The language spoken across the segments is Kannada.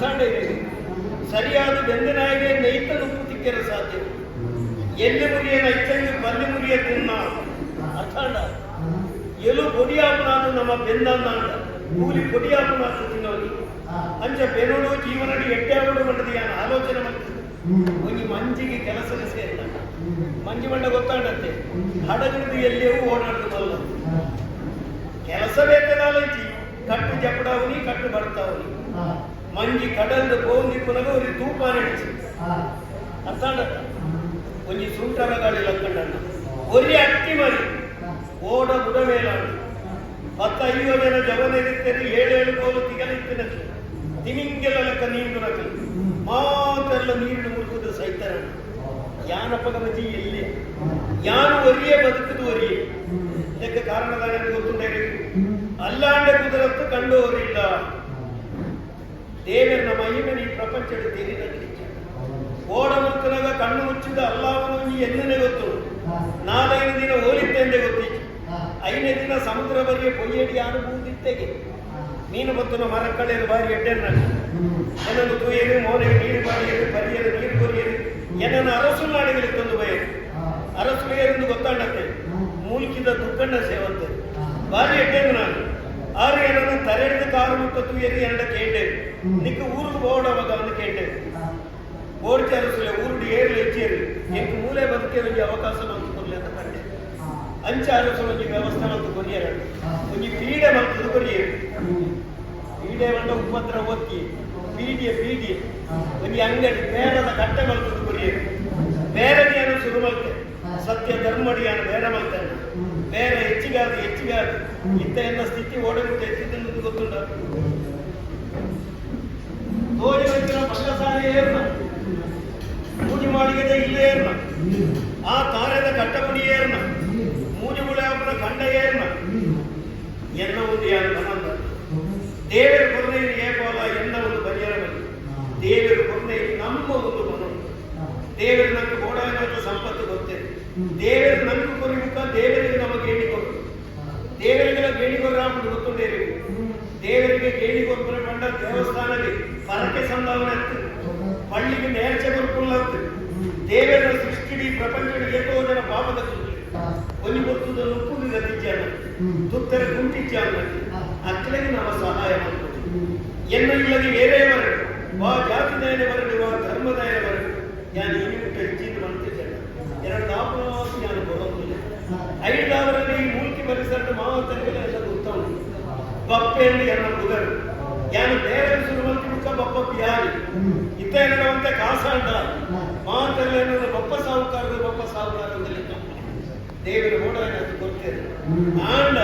ತಡೆಯಿರಿ ಸರಿಯಾದ ಬೆಂದನಾಯಿಗೆ ನೈತನು ಕೂತಿಕ್ಕರ ಸಾಧ್ಯ ಎಲ್ಲಿ ಮುರಿಯ ನೈತಂಗೆ ಬಲ್ಲಿ ಮುರಿಯ ತಿನ್ನ ಅಥಾಂಡ ಎಲು ಪೊಡಿಯಾಪನಾದು ನಮ್ಮ ಬೆಂದಂದಾಂಡ ಕೂಲಿ ಪೊಡಿಯಾಪನಾದು ತಿನ್ನೋದು. ಅಂಚ ಬೆನೋಡು ಜೀವನಡಿ ಎಟ್ಟೆಯಾಗೋಡು ಮಂಡದಿ ಯಾನ ಆಲೋಚನೆ ಮಾಡ್ತೀನಿ ಒಂಜಿ ಮಂಜಿಗೆ ಕೆಲಸ ಸೇರಿದ ಮಂಜಿ ಮಂಡ ಗೊತ್ತಾಂಡಂತೆ ಹಡಗಿಡಿದು ಎಲ್ಲಿಯೂ ಓಡಾಡ್ತದಲ್ಲ ಕೆಲಸ ಬೇಕಾದ ಕಟ್ಟು ಜಪಡಾವನಿ, ಕಟ್ಟು ಬರ್ತಾವನಿ. ಮಂಜಿ ಕಡಲ್ ಪೋಂದಿ ಪುನಗ ಒಂದು ತೂಪ ನಡೆಸಿ ಒಂಜಿ ಸುಂಟರ ಗಾಡಿ ಲಕ್ಕಂಡಣ್ಣ ಒರಿ ಅಕ್ಕಿ ಮರಿ. ಓಡ ಬುಡ ಮೇಲಾಡು ಹತ್ತ ಐದು ಜನ ಜವನಿರುತ್ತಾರೆ ಏಳೇಳು ಕೋಲು ತಿಗಲಿತ್ತಿನಕ್ಕೆ ತಿಮಿಂಗೆಲ್ಲ ಲೆಕ್ಕ ನೀರು ನಕಲು ಮಾತೆಲ್ಲ ನೀರಿನ ಮುಳುಗುದು ಸೈತಾನ. ಯಾನಪ್ಪಗ ಮಜಿ ಎಲ್ಲಿ? ಯಾನು ಒರಿಯೇ ಬದುಕುದು ಒರಿ ಇದಕ್ಕೆ ಕಾರಣದಾಗ ಗೊತ್ತುಂಟೇ ಅಲ್ಲಾಂಡ ಕುದುರತ್ತು ಕಂಡೋರಿಲ್ಲ. ದೇವರನ ಮಹಿಮೆ ಈ ಪ್ರಪಂಚದ ದೇವಿನಲ್ಲಿ ಓಡ ಮುತ್ತನಾಗ ಕಣ್ಣು ಮುಚ್ಚಿದ ಅಲ್ಲಾವನು ನೀ ಎನ್ನನೆ ಗೊತ್ತು? ನಾಲ್ಕೈದು ದಿನ ಹೋಲಿತ್ತೆಂದೇ ಗೊತ್ತಿತ್ತು ಐದನೇ ದಿನ ಸಮುದ್ರ ಬರಿಯ ಪೊಯ್ಯಡಿ ಅನುಭೂತಿತ್ತೆಗೆ ಮೀನು ಬತ್ತನ ಮರಕ್ಕಳೆಯರು ಬಾರಿ ಎಡ್ಡೆನ್ನು ಏನನ್ನು ತುಯ್ಯರು ಮೋನೆಗೆ ನೀರು ಬಾರಿಯರು ಬರಿಯರು ನೀರು ಕೊರಿಯರು ಏನನ್ನು ಅರಸು ನಾಡಿಗಳಿಗೆ ತಂದು ಬಯರು. ಅರಸು ಬೇರೆಂದು ಗೊತ್ತಾಂಡತ್ತೆ. ಮೂಲಿಕಿದ ದುಕ್ಕಣ್ಣ ಸೇವಂತೆ. ಬಾರಿ ಎಡ್ಡೆಂದು ನಾನು. ಆರು ಏನನ್ನು ತರೆಡಿದ ಕಾರು ಮುಟ್ಟ ತುಯ್ಯರು ಎರಡ ಕೇಂಡೆ ನಿಕ್ಕ ಊರಿಗೆ ಬೋಡವಾಗ ಒಂದು ಕೇಂಡೆ ಓಡ್ತಿ ಅರಸಲೆ ಊರುಡಿ ಏರ್ಲು ಹೆಚ್ಚೇರಿ ಎಂಟು ಮೂಲೆ ಬದುಕೆ ಒಂದು ಅವಕಾಶ ಬಂತು ಕೊಡ್ಲಿ ಅಂತ ಕಂಡೆ ಅಂಚ ಅರಸು ಒಂದು ವ್ಯವಸ್ಥೆ ಮತ್ತು ಕೊರಿಯರ ಒಂದು ಪೀಡೆ ಮತ್ತು ಕೊರಿಯರು ಪೀಡೆ ಬಂದ ಉಪದ್ರ ಒತ್ತಿ ಪೀಡಿಯ ಪೀಡಿ ಒಂದು ಅಂಗಡಿ ಬೇಡದ ಕಟ್ಟೆ ಮಲ್ತದ್ದು ಕೊರಿಯರು ಬೇರೆ ಏನು ಶುರು ಮಾಡ್ತೆ ಸತ್ಯ ಧರ್ಮಡಿಯನ್ನು ಬೇಡ ಮಾಡ್ತಾನೆ ಬೇರೆ ಹೆಚ್ಚಿಗಾದ ಹೆಚ್ಚಿಗಾದ ಇಂಥ ಎಲ್ಲ ಸ್ಥಿತಿ ಓಡಿರುತ್ತೆ ಹೆಚ್ಚಿದ್ದು ಗೊತ್ತುಂಟ? ತೋರಿ ವೈದ್ಯರ ಮೂಜಿ ಮಾಡಿಗದ ಇಲ್ಲೇ ಏರ್ನ. ಆ ಕಾರ್ಯದ ಕಟ್ಟಪುಡಿ ಏರ್ನ. ಮೂಜಿ ಗುಳಾಪನ ಕಂಡ ಏರ್ನ. ಎಲ್ಲ ಒಂದು ಯಾರು ಸಂಬಂಧ ದೇವರ ಕೊರನೆಯಲ್ಲಿ ಏಕೋಲ ಎಲ್ಲ ಒಂದು ಪರಿಹಾರವಲ್ಲ ದೇವರ ಕೊರನೆಯಲ್ಲಿ ನಮ್ಮ ಒಂದು ಮನ ದೇವರ ನಮಗೆ ಗೋಡಾಗ ಸಂಪತ್ತು ಗೊತ್ತೇ. ದೇವರ ನಂಗೆ ಕೊರಿಯುತ್ತ ದೇವರಿಗೆ ನಮಗೆ ಗೇಣಿ ಕೊಡು ದೇವರಿಗೆ ಗೇಣಿ ಕೊರಾಪುಡು ಗೊತ್ತುಂಡೇರಿ ದೇವರಿಗೆ ಗೇಣಿ ಕೊರ್ಪುರ ಪಂಡ ದೇವಸ್ಥಾನಕ್ಕೆ ಪರಕೆ ಸಂಭಾವನೆ ಪಳ್ಳಿಗೆ ನೇರ್ಚೆ ಕೊರ್ಪುಳ್ಳಂತೆ ದೇವರ ಸೃಷ್ಟಿಡಿ ಪ್ರಪಂಚದ ಏಕೋ ಜನ ಪಾಪದ ಒಂದು ಗೊತ್ತದ ಉಪ್ಪು ಗತಿಜ್ಜಾನ ತುತ್ತರ ಕುಂಟಿಜ್ಜಾನ ಅಕ್ಕಳಿಗೆ ನಮ್ಮ ಸಹಾಯ ಮಾಡ್ತೀವಿ ಎನ್ನ ಇಲ್ಲದೆ ಬೇರೆ ಬರಡು ವಾ ಜಾತಿ ದಯನೆ ಬರಡು ಪರಿಸರದ ಮಾವತರಿಗೆಲ್ಲ ಎಲ್ಲ ಉತ್ತಮ ಬಪ್ಪೆಯಲ್ಲಿ ಎನ್ನ ಕುದರು ಯಾನು ಬೇರೆ ಶುರು ಮಾಡ್ತಿರುತ್ತ ಬಪ್ಪ ಬಿಹಾರಿ ಇತ್ತ ಏನಂತ ಕಾಸಾಂಡ ಮಾತಲ್ಲ ಏನಂದ್ರೆ ಬಪ್ಪ ಸಾಹುಕಾರರು ಬಪ್ಪ ಸಾಹುಕಾರದಲ್ಲಿ ದೇವರ ಓಡ ಅದು ಗೊತ್ತೇನೆ ಆಂಡ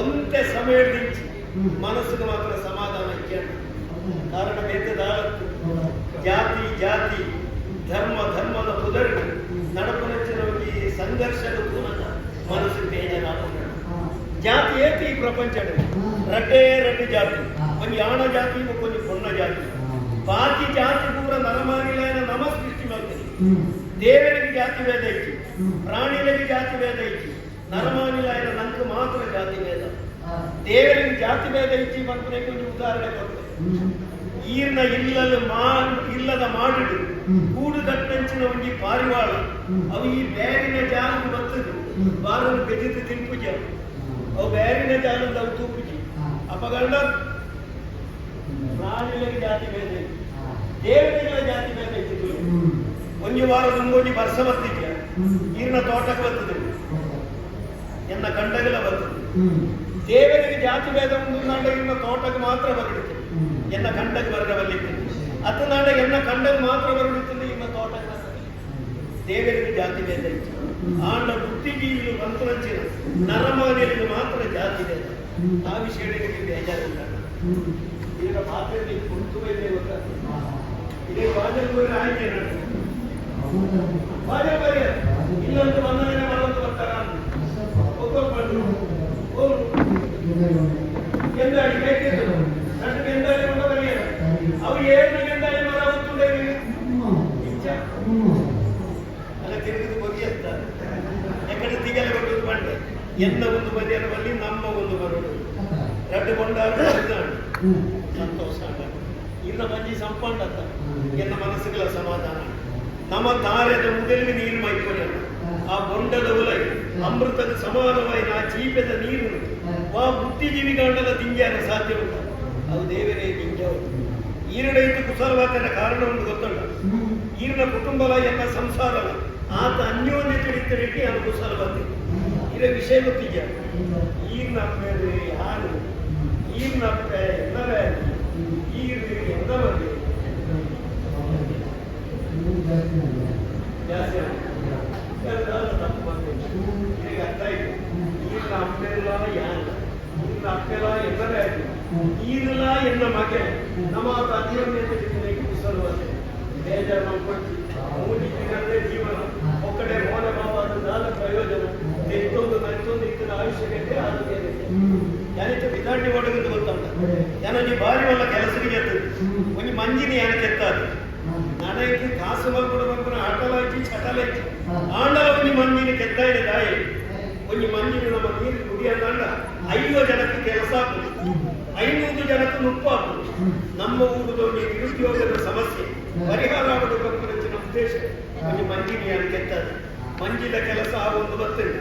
ಒಂದೇ ಸಮಯದಿಂಚಿ ಮನಸ್ಸಿಗೆ ಮಾತ್ರ ಸಮಾಧಾನ ಇಚ್ಛೆ ಕಾರಣ ಬೆದ್ದದ ಜಾತಿ ಜಾತಿ ಧರ್ಮ ಧರ್ಮದ ಪುದರ್ ನಡಪನಚ್ಚಿನ ಈ ಸಂಘರ್ಷದ ಮೂಲಕ ಮನಸ್ಸು ಬೇಜಾರಾಗುತ್ತದೆ ಜಾತಿ ಏತಿ ಈ ಪ್ರಪಂಚ ರಡ್ಡೇ ರಡ್ಡು ಜಾತಿ ಒಂದು ಯಾಣ ಜಾತಿ ಒಂದು ಪೊನ್ನ ಜಾತಿ ಬಾಕಿ ಜಾತಿ ಪೂರ ನರಮಾನಿಲೈನ ನಮ ಸೃಷ್ಟಿ ಮಾಡ್ತೀನಿ ದೇವರಿಗೆ ಜಾತಿ ಭೇದ ಐತಿ ಪ್ರಾಣಿಗಳಿಗೆ ಜಾತಿ ಭೇದ ಐತಿ ನರಮಾನಿಲೈನ ನಂಗೆ ಮಾತ್ರ ಜಾತಿ ಭೇದ ದೇವರಿಗೆ ಜಾತಿ ಭೇದ ಐತಿ ಬಂದ್ರೆ ಒಂದು ಉದಾಹರಣೆ ಕೊಡ್ತೇನೆ ಈರ್ನ ಇಲ್ಲದ ಮಾ ಇಲ್ಲದ ಮಾಡಿಡು ಕೂಡು ದಟ್ಟಂಚಿನ ಒಂಜಿ ಪಾರಿವಾಳ ಅವು ಈ ಬೇರಿನ ಜಾಲದ ಬರ್ತದೆ ಬಾರನ್ನು ಬೆಜಿತು ತಿನ್ಪುಜ ಅವು ಬೇರಿನ ಜಾಲದ ಅವು അപ്പൊ കണ്ട ಪ್ರಾಣಿಗಳಿಗೆ ಜಾತಿ ಭೇದ ದೇವತೆಗಳ ಜಾತಿ ಭೇದ ಐತಿ ಒಂಜಿ ವಾರ ಮುಂಗೋಜಿ ವರ್ಷ ಬರ್ತಿದ್ಯ? ನೀರಿನ ತೋಟಕ್ಕೆ ಬರ್ತದೆ. ಎನ್ನ ಕಂಡಗಲ ಬರ್ತದೆ. ದೇವರಿಗೆ ಜಾತಿ ಭೇದ ಒಂದು ನಾಡ ಇನ್ನ ತೋಟಕ್ಕೆ ಮಾತ್ರ ಬರಡುತ್ತೆ ಎನ್ನ ಕಂಡಕ್ಕೆ ಬರಬಲ್ಲಿಕ್ಕೆ ಅತ್ತ ನಾಡ ಎನ್ನ ಕಂಡಕ್ಕೆ ಮಾತ್ರ ಬರಡುತ್ತದೆ ಇನ್ನ ತೋಟಕ್ಕೆ ದೇವರಿಗೆ ಜಾತಿ ಭೇದ ಇತ್ತು ಆಂಡ ಬುದ್ಧಿಜೀವಿಗಳು ಮಂತ್ರಂಚಿನ ನರಮಾನಿಯರಿಗೆ ಮಾತ್ರ ಜಾತಿ ಭೇದ ಆ ವಿಷಯಗಳಿಗೆ ಬೇಜಾರಿಲ್ಲ ಈಗ ಮಾತ್ರ ಕುಂತು ಗೊತ್ತಾಗ್ತದೆ ಇದೇ ಬಾಜಲ್ ಆಯ್ಕೆ ಬಾಜೆ ಬಾಜೆ ಇಲ್ಲಂತೂ ಬಂದನೇ ಬರೋದು ಬರ್ತಾರ ಒಪ್ಕೊಂಡು ಹೋಗು ಎನ್ನ ಒಂದು ಬದಿಯಲ್ಲಿ ನಮ್ಮ ಒಂದು ಬರೋದು ರಡ್ಡು ಕೊಂಡಾರು ಸಂತೋಷ ಇನ್ನ ಮಂಜಿ ಸಂಪಂಡತ್ತ ಎನ್ನ ಮನಸ್ಸುಗಳ ಸಮಾಧಾನ. ನಮ್ಮ ತಾರೆದ ಮುದಲಿ ನೀರು ಮೈಕೊನೆ ಆ ಬೊಂಡದ ಉಲೈ ಅಮೃತದ ಸಮಾನವಾಗಿ ಆ ಜೀವದ ನೀರು. ಆ ಬುದ್ಧಿಜೀವಿಗಾಂಡದ ತಿಂಜಾನ ಸಾಧ್ಯ ಉಂಟು. ಅದು ದೇವರೇ ತಿಂಜವು ಈರಡೈತು ಕುಶಲವಾದನ ಕಾರಣ ಒಂದು ಗೊತ್ತುಂಟ. ಈರಿನ ಕುಟುಂಬಲ ಎಲ್ಲ ಸಂಸಾರ ಆತ ಅನ್ಯೋನ್ಯ ತಿಳಿತರಿಗೆ ಅದು ಕುಶಲವಾದ ಇರ ವಿಷಯ ಗೊತ್ತಿದ್ಯ? ಈರಿನ ಅಪ್ಪರು ಯಾರು? ಈ ಅಪ್ಪ ಎಲ್ಲವೇ ಈರು ಎಂದವರಿಗೆ? ಜಾಸ್ತಿ ಆಗಿದೆ. ಎಲ್ಲರೂ ತಪ್ಪು ಬಂದಿದೆ. ಈಗ ಅರ್ಥ ಆಯ್ತು. ಈರಿನ ಅಪ್ಪೆಲ್ಲ ಯಾರು? ಎಲ್ಲವೇ ಆಯ್ತು ಈರಿಲ್ಲ ಎನ್ನ ಮಗ ನಮ್ಮ ಬೇಜಾರು ಯಾನಿತ್ತು ಬಿದಾಟಿ ಒಡಗದು ಗೊತ್ತುಂಟ ಯಾನೊಂದು ಬಾರಿ ಒಳ್ಳೆ ಕೆಲಸಕ್ಕೆ ಎತ್ತದು ಒಂದು ಮಂಜಿನಿ ಯಾನಕ್ಕೆ ಎತ್ತಾದು ನನಗೆ ಕಾಸು ಮಲ್ಕೊಂಡು ಬಂದ್ರೆ ಆಟಲಾಯ್ತು ಚಟಲಾಯ್ತು ಆಂಡಲ ಒಂದು ಮಂಜಿನ ಕೆತ್ತಾಯಿದೆ ದಾಯಿ ಒಂದು ಮಂಜಿನ ನಮ್ಮ ನೀರು ಕುಡಿಯಲ್ಲ ಐದು ಜನಕ್ಕೆ ಕೆಲಸ ಆಗ್ತದೆ ಐನೂರು ಜನಕ್ಕೆ ಮುಪ್ಪು ಆಗ್ತದೆ ನಮ್ಮ ಊರದೊಂದು ನಿರುದ್ಯೋಗದ ಸಮಸ್ಯೆ. ಪರಿಹಾರ ಆಗುವುದು ನಮ್ಮ ಉದ್ದೇಶ. ಒಂದು ಮಂಜಿನಿ ಯಾರು ಕೆತ್ತದು? ಮಂಜಿದ ಕೆಲಸ ಆ ಒಂದು ಬರ್ತದೆ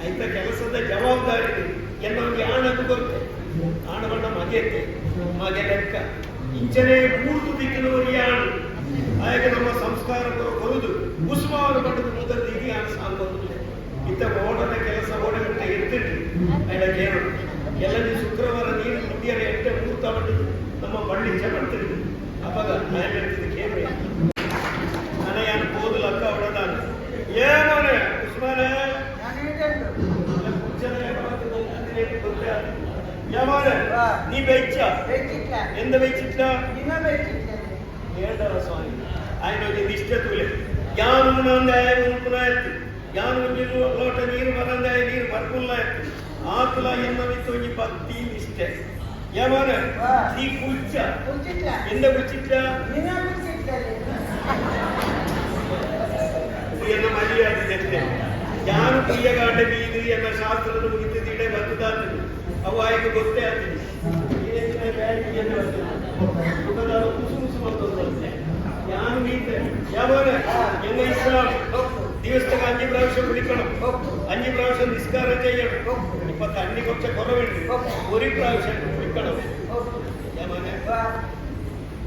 ಆಯ್ತ ಕೆಲಸದ ಜವಾಬ್ದಾರಿ ಎನ್ನೊಂದು ಆಣದು ಗೊತ್ತೆ ಆಣವನ್ನ ಮಗೆ ಲೆಕ್ಕ. ಇಂಚನೆ ಮೂರ್ತು ದಿಕ್ಕಿನವರಿಗೆ ಆಣ. ಹಾಗೆ ನಮ್ಮ ಸಂಸ್ಕಾರ ಬರುದು. ಉಸ್ಮಾನ ಪಡೆದು ಮೊದಲು ದಿಗಿ ಆಣ ಸಾಂಬೋದು ಇತ್ತ ಓಡದ ಕೆಲಸ ಓಡಗಟ್ಟ ಎತ್ತಿಟ್ಟು ಅಯ್ಯ ಏನು ಎಲ್ಲ ಶುಕ್ರವಾರ ನೀರು ಕುಡಿಯರ ಎಂಟೆ ಮೂರ್ತ ನಮ್ಮ ಬಳ್ಳಿ ಚೆನ್ನಾಗಿ ಅವಾಗ ನಾಯಕರಿಗೆ నీ బెచ్చ ఎంత బెచ్చిట్ల ఏడర స్వామి ఆయన వచ్చి దిష్ట తూలే జ్ఞానమునందాయ ಉಂಟುನಾಯ್ತು ಜ್ಞಾನ ನೀರು ಲೋಟ ನೀರು ಬರಂದಾಯ ನೀರು ಬರ್ಕುಲ್ಲಾಯ್ತು ಆತುಲ ಎನ್ನವಿತ್ತು ಈ ಭಕ್ತಿ ನಿಷ್ಠೆ ಏಮಾರೆ ನೀ ಕುಚ್ಚ ಎಂದ ಕುಚ್ಚಿಟ್ಟ ಎನ್ನ ಮರಿಯಾದಿದೆ ಯಾರು ಪ್ರಿಯಗಾಟ ಬೀದು ಎನ್ನ ಶಾಸ್ತ್ರದ ಮುಗಿತಿದ್ದೆ ಬರ್ತದಾಗ್ತದೆ ಅವು ಆಯ್ಕೆ ಗೊತ್ತೇ ಆಗ್ತದೆ ಯಾರು ಮೀತೆ ಯಾವಾಗ ಎಂಗ ಇಸ್ಲಾಂ ദിവസത്തെ അഞ്ച് പ്രാവശ്യം വിളിക്കണം അഞ്ച് പ്രാവശ്യം നിസ്കാരം ചെയ്യണം ഇപ്പൊ തണ്ണി കുറച്ച് കുറവുണ്ട് ഒരു പ്രാവശ്യം വിളിക്കണം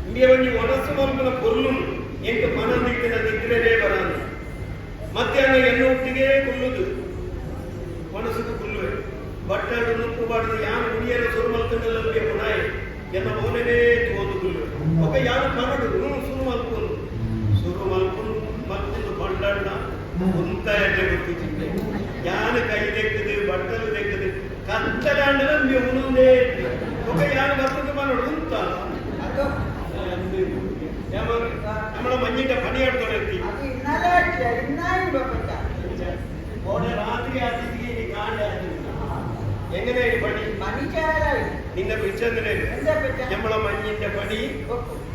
ഇന്ത്യ വഴി മനസ്സ് നൽകുന്ന പൊരുളും എനിക്ക് മനം നിൽക്കുന്ന നിഗ്രഹേ പറയാൻ ಮಧ್ಯಾಹ್ನ ಎನ್ನೊಟ್ಟಿಗೆ ಕುಲ್ಲುದು ಮನಸ್ಸಿಗೆ ಕುಲ್ಲುವೆ ಬಟ್ಟಲು ನುಪ್ಪುಬಾರ್ದು ಯಾನು ಮುಡಿಯರ ಸುರು ಮಲ್ಕೊಂಡಲ್ಲೇ ಮುನಾಯಿ ಎನ್ನ ಮೌನವೇ ತೋದು ಕುಲ್ಲುವೆ ఒక ಯಾರು ಕರಡು ಸುರು ಮಲ್ಕೊಂಡು ಕೊಂಡಣ್ಣ ಕುಂತ ಎಡ್ಡೆ ಗೊತ್ತಿದ್ದೆ ಯಾನು ಕೈ ತೆಗ್ತದೆ ಬಟ್ಟಲು ತೆಗ್ತದೆ ಕತ್ತಲಾಂಡಲ ಉಣುಂದೇ ఒక ಯಾರು ಬರ್ತದೆ ಮಾಡೋದು ಉಂತ നമ്മളെ മഞ്ഞിന്റെ പണിയെടുത്തോളെത്തി ഓടെ രാത്രി അതിഥി ഇനി കാണാൻ എങ്ങനെയാണ് പണി നിന്നെ വിളിച്ചെന്തിനെ നമ്മളെ മഞ്ഞിന്റെ പണി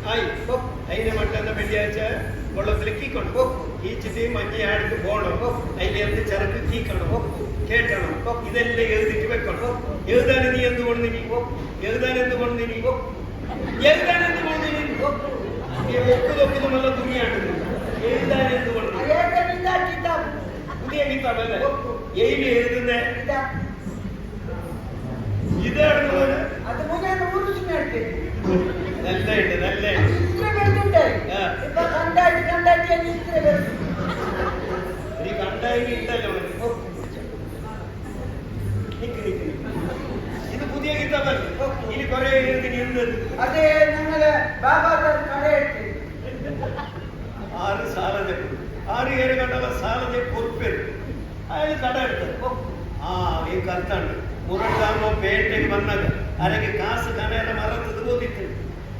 ആയി അതിനെ മറ്റന്ന വെള്ളിയാഴ്ച ಒಳ್ಳೊಬ್ಬರು ಕೀಕೊಂಡು ಈಚೆ ಮಂಜಿ ಆಡಿದ್ದು ಬೋಣು ಐದು ಚರಕು ಕೀಕೊಂಡು கேட்கணும் இதெல்லாம் எழுதிட்டு வைக்கணும் எழுதான நீ எந்த கொண்டு நீ எழுதான எந்த கொண்டு நீ எழுதான எந்த கொண்டு நீ ஒப்புது ஒப்புது நல்ல துணியாடு எழுதான எந்த கொண்டு புதிய கித்தாபல்ல எய்வி எழுதுன இது அடுத்து அது முதல்ல நல்ல நல்ல விட்டாரு இப்ப கண்டாடி கண்டாடி நிற்கிற நீ கண்டாடி ഇത് പുതിയ കിതാബ് ഇനി കുറെ ഇരുന്നത് അതെ ഞങ്ങള് ബാബാ കടയിട്ട് ആറ് സാലത് ആറ് ഏഴ് കണ്ടവ സാലത് പൊറുപ്പ് അയാൾ കട എടുത്തത് ആ ഈ കത്താണ് മുരട്ടാമോ പേട്ടയ്ക്ക് വന്നത് അല്ലെങ്കിൽ കാസ് കടയുടെ മറത്തത് പോയിട്ട്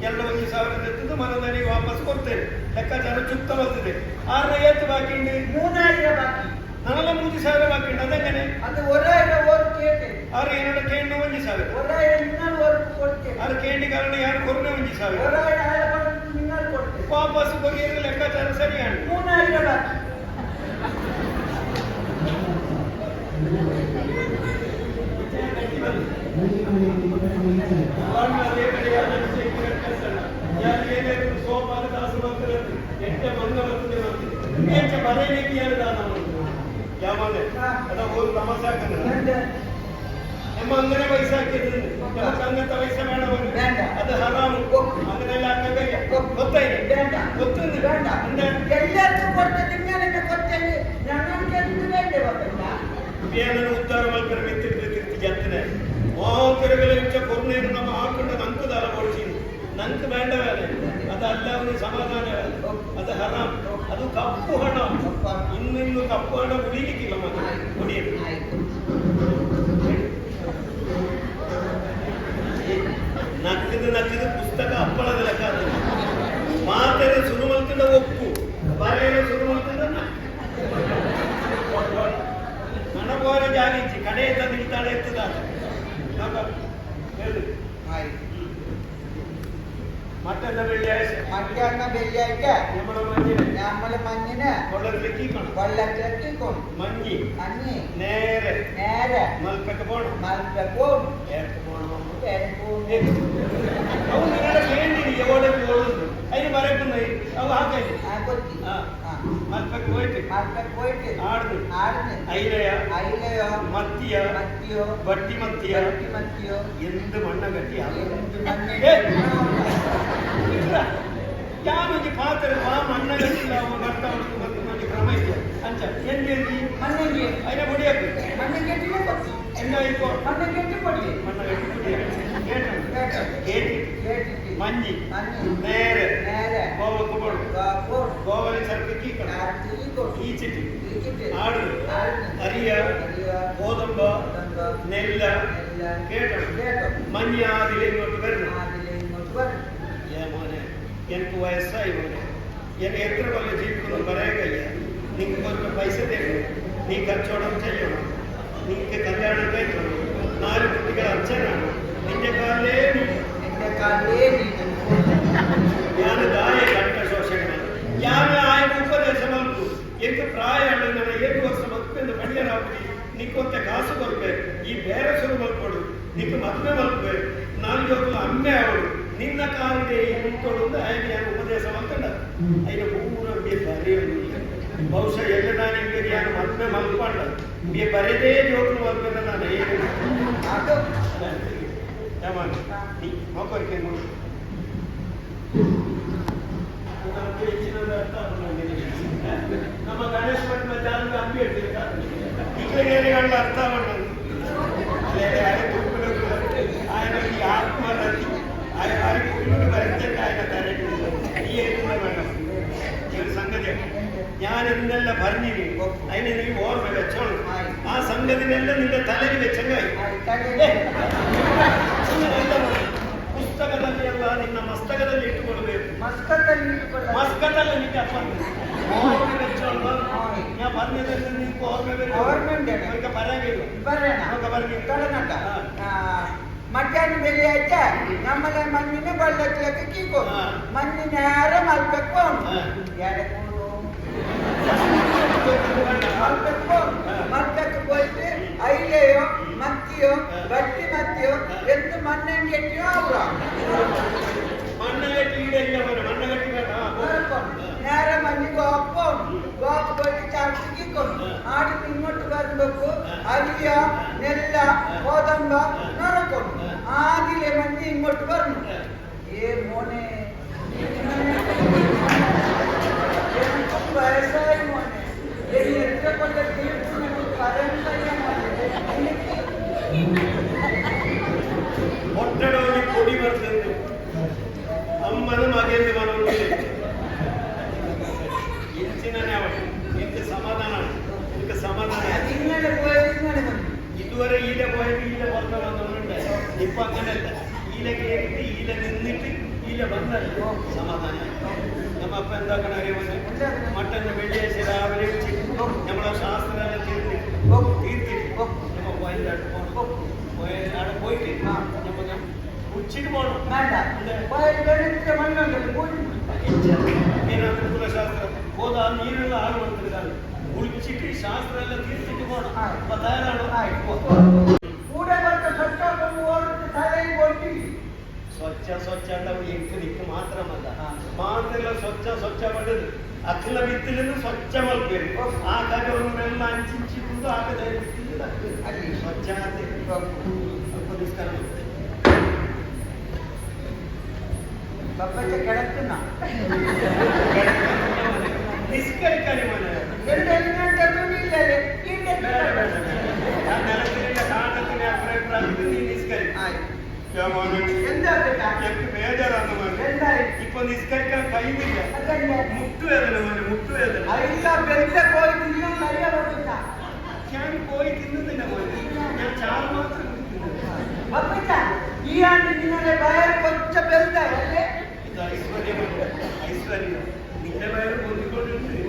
ಎರಡು ಒಂದು ಸಾವಿರ ಎತ್ತಿದ್ದು ಮನದಲ್ಲಿ ವಾಪಸ್ ಕೊಡ್ತೇವೆ ಲೆಕ್ಕಾಚಾರ ಚುಕ್ತ ಬರ್ತದೆ ಆದ್ರೆ ಏತು ಬಾಕಿ ಉಂಟು மூணாயிரம் பாக்கி ನನಗೆ ಮೂರು ಸಾವಿರ ಬಾಕಿ ಉಂಟು ಅದೆಂಗನೆ அந்த ஒராயிரம் ஒரு கேட்டு ಆದ್ರೆ ಏನೋಡ ಕೇಂದ್ರ ಒಂದು ಸಾವಿರ ஒராயிரம் இன்னொரு ஒரு கொடுத்தேன் ಆದ್ರೆ ಕೇಂದ್ರ ಕಾರಣ ಯಾರು ಕೊರನೆ ಒಂದು ಸಾವಿರ ஒராயிரம் ஆயிரம் பணத்துக்கு ವಾಪಸ್ ಬಗೆಯಲ್ಲಿ ಲೆಕ್ಕಾಚಾರ ಸರಿಯಾಗಿ மூணாயிரம் பாக்கி Thank you. അങ്ങനെ പൈസ നമുക്ക് അങ്ങനത്തെ പൈസ വേണമെന്ന് വേണ്ട അത് ഹറാമു അങ്ങനെയല്ല എല്ലാവർക്കും കൊടുത്തിട്ട് ഞങ്ങൾക്ക് ഉത്തരവൽക്കരണം ಮಾಕರಗಳ ಇಚ್ಚ ಕೊರ್ನೇನು ನಮ್ಮ ಹಾಕೊಂಡ ನಂಕು ದಾರ ಕೊಡ್ತೀನಿ ನಂಕು ಬೇಡವೇ ಅದು. ಅಲ್ಲ ಅವನಿಗೆ ಸಮಾಧಾನ ಅದು. ಕಪ್ಪು ಹಣ. ಇನ್ನಿನ್ನು ಕಪ್ಪು ಹಣ ಕುಡಿಯಲು. ಆಯ್ತು ನಕ್ಕಿದ ನಕ್ಕಿದ ಪುಸ್ತಕ ಅಪ್ಪಳದ ಲೆಕ್ಕ ಮಲ್ತಿದ ಒಪ್ಪು. ಬರೆಯಲು ಶುರು ಕಡೆ ಎತ್ತ ನಿಲ್ತಾಳೆ ಎತ್ತದ ಹೇಳು ആയിരിക്കും. മറ്റന്ന വെള്ളിയാഴ്ച? മറ്റന്ന വെള്ളിയാഴ്ച? നമ്മളെ മഞ്ഞിന്. നമ്മളെ മഞ്ഞിന്. വെള്ളത്തിലേക്കിക്കണം വെള്ളത്തിലേക്കിക്കണം മഞ്ഞി. മഞ്ഞി. നേരെ. നേരെ. മൽപ്പക്ക് പോണം. മൽപ്പക്ക് പോണം. ഏർക്ക് പോണം നമുക്ക് போயிட்டு மரத்துல போயிட்டு ஆடுது ஆடுது ஐலையா ஐலையோ மத்தியோ மத்தியோ வட்டி மத்தியோ வட்டி மத்தியோ எந்த மண்ணை கட்டி எந்த மண்ணை ಯಾವಿಗೆ ಪಾತ್ರವ ಮಣ್ಣಗಟ್ಟಿ ನಾವು ಬರ್ತಾ ಹುಡುಕು ಬಂದು ನೋಡಿ ಕ್ರಮ ಇದೆ ಅಂಚ ಎಲ್ಲಿ ಮಣ್ಣಿಗೆ ಐನ ಹೊಡಿಯಕ್ಕೆ ಮಣ್ಣಗಟ್ಟಿ ಬಸ್ಸು ಗೇಟ್ ಗೇಟ್ മഞ്ഞി നേരെ ഗോവക്കുമ്പോൾ ഗോവനെ ചർപ്പിക്കിക്കണം ഈച്ചിട്ട് ആട് അരിയ ഗോതമ്പ നെല്ല കേട്ടോ? മഞ്ഞ അതിലെ ഇങ്ങോട്ട് വരണം. മോനെ എനിക്ക് വയസ്സായി മോനെ. എന്നെ എത്ര കൊല്ലം ജീവിക്കുന്നു പറയാൻ കഴിയാ? നിങ്ങൾക്ക് കുറച്ച് പൈസ തരണം നീ കച്ചവടം ചെയ്യണം? ಏಕ ಪ್ರಾಯ ಹಣ್ಣಿನ ಏಳು ವರ್ಷ ಬದುಕಿಂದ ಬಣ್ಣಿಯರಾಗ್ರಿ ನಿಕ್ಕೊಂತೆ ಕಾಸು ಬಲ್ಪೆ ಈ ಬೇರೆ ಶುರು ಬಲ್ಪಡು ನಿಕ್ ಮದ್ವೆ ಬಲ್ಪೆ ನಾನು ಇವತ್ತು ಅಮ್ಮೆ ಅವಳು. ನಿನ್ನ ಕಾಲಿಗೆ ನಿಂತೋಳು ಆಯ್ಕೆ ಯಾರು ಉಪದೇಶ ಮಾಡ್ಕೊಂಡ? ಐದು ಮೂರಕ್ಕೆ ಬರೆಯೋದು ಬಹುಶಃ ಎಲ್ಲ ನಾನು ಹಿಂಗೆ ಯಾರು ಮದ್ವೆ ಮಲ್ಕೊಂಡ? ನಿಮಗೆ ಬರೆದೇ ಜೋಕು ಮಲ್ಕೊಂಡ ನಾನು ಏನು? ನೋಕೋಕೆ ನೋಡಿ. ಹೆಚ್ಚಿನದ ಅರ್ಥ ನಮ್ಮ ಗಣೇಶ ಮಠದ ಜಾಗ ಅಂಬಿ ಇರ್ತಿಲ್ಲ ಇಕಡೆಗಳ ಅರ್ಥ ಮಾಡೋದು ಅಲ್ಲೇ ಆಯ್ನ ತುಪ್ಪಲು ಆಯ್ನ ಈ ಆತ್ಮದಲ್ಲಿ ಆಯ್ನ ಆಯ್ನ ಕುಡಿದು ಬರ್ತಕ್ಕೆ ಆಯ್ನ ತಾರೆ ಈ ಏನಿಲ್ಲ ಮೇಡಮ್ ಇದು ಸಂಗತಿ ഞാൻ ഇതിനെല്ല പറഞ്ഞിനി അതിനെ നീ ഓർമ്മ വെച്ചോളൂ ആ സംഗതിനെല്ല നിന്റെ തലയിൽ വെച്ചങ്ങായി തലേ ಮಸ್ತಕದಲ್ಲಿ ಎಲ್ಲ ನಿನ್ನ ಮಸ್ತಕದಲ್ಲಿ ಇಟ್ಟುಕೊಳ್ಬೇಕು ಮಸ್ತಕದಲ್ಲಿ ಇಟ್ಟುಕೊಳ್ಳ ಮಸ್ತಕದಲ್ಲಿ ನಿನ್ನ ಓರ್ಮೆ ವೆಚ್ಚೋಲ್ವ ಯಾ ಬಂದದಲ್ಲಿ ನಿನ್ನ ಓರ್ಮೆ ವೆಚ್ಚ ಬರೋಣ. ಹೋಗ ಬರಬೇಕು ಕಡನಟ ಮಧ್ಯಾಹ್ನ ಬೆಲೆ ಆಯ್ತಾ? ನಮ್ಮನೆ ಮಣ್ಣಿನ ಬಳ್ಳಕ್ಕೆ ಕೀಕೋ. ಮಣ್ಣಿನ ಯಾರ ಮಲ್ಬೇಕು ಯಾರ மத்தக்கு போயிட்டு ஐலேயோ மத்தியோ வட்டி மத்தியோ எந்த மண்ணை கெட்டியோ ஆகுறோம் மண்ணை கட்டி நேரம் அஞ்சு கோப்பம் கோப்பு போயிட்டு சர்ச்சைக்கும் ஆட்டுக்கு இங்கோட்டு வரும்போக்கு அரியா நெல்ல கோதம்பா நொறக்கும் ஆதிலே மஞ்சள் இங்கோட்டு வரணும் ஏ மோனே ತಲೆಗೆ ಕೊಟ್ಟಿವಿ ಸ್ವಚ್ಛ ಸ್ವಚ್ಛ ಅಂತ ಎಂಟು ದಿಕ್ಕು ಮಾತ್ರ ಮಲ್ಲ ಹಾ. ಮಾತೆಲ್ಲ ಸ್ವಚ್ಛ ಸ್ವಚ್ಛ ಮಾಡೋದು ಅಕ್ಕಲ ಬಿತ್ತಲಿಂದ ಸ್ವಚ್ಛ ಮಲ್ಪೇರು ಆ ಕಗವನ್ನೆಲ್ಲ ಹಂಚಿಂಚಿಕೊಂಡು ಆಗದೆ ಅಲ್ಲಿ ಸ್ವಚ್ಛ ಅಂತ ಸ್ವಲ್ಪ ದಿವಸ ಬಪ್ಪಚ್ಚ ಕೆಳತ್ತಿನ ನಿಷ್ಕರಿಕರಿ ಮನೆ ಎಲ್ಲೆಲ್ಲಿ ಇಲ್ಲದೆ ಬೇಡ ಬೇಡ ನಾನು ನೆಲಕ್ಕಿನ ಕಾರಣತ್ತಿನ ಅಭಿಪ್ರಾಯ എനിക്ക് ബേജാറാന്ന് മോനെ ഇപ്പൊ നിസ്കരിക്കാൻ കഴിയില്ല മുട്ടുവേദന മോനെ മുട്ടുവേദന ഞാൻ പോയി തിന്നുന്നില്ല മോനെ. ഞാൻ ചാറ് മാത്രം ഈ ആണ്ട് നിങ്ങളുടെ വയർ കൊച്ച ബെൽറ്റല്ലേ ഇത് ഐശ്വര്യം ഐശ്വര്യം നിന്റെ വയർ പൊന്തിക്കൊണ്ടിട്ടുണ്ട്.